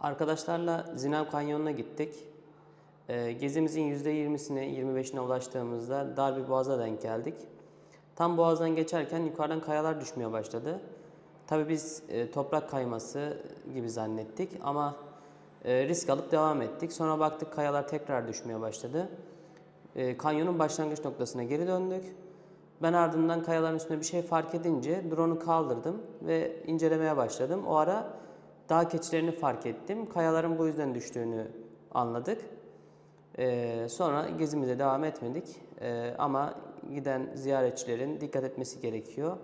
Arkadaşlarla Zinav Kanyonu'na gittik. Ee, gezimizin %20'sine, 25'ine ulaştığımızda dar bir boğaza denk geldik. Tam boğazdan geçerken yukarıdan kayalar düşmeye başladı. Tabii biz e, toprak kayması gibi zannettik ama e, risk alıp devam ettik. Sonra baktık kayalar tekrar düşmeye başladı. E, kanyonun başlangıç noktasına geri döndük. Ben ardından kayaların üstünde bir şey fark edince drone'u kaldırdım ve incelemeye başladım. O ara dağ keçilerini fark ettim. Kayaların bu yüzden düştüğünü anladık. Ee, sonra gezimize devam etmedik. Ee, ama giden ziyaretçilerin dikkat etmesi gerekiyor.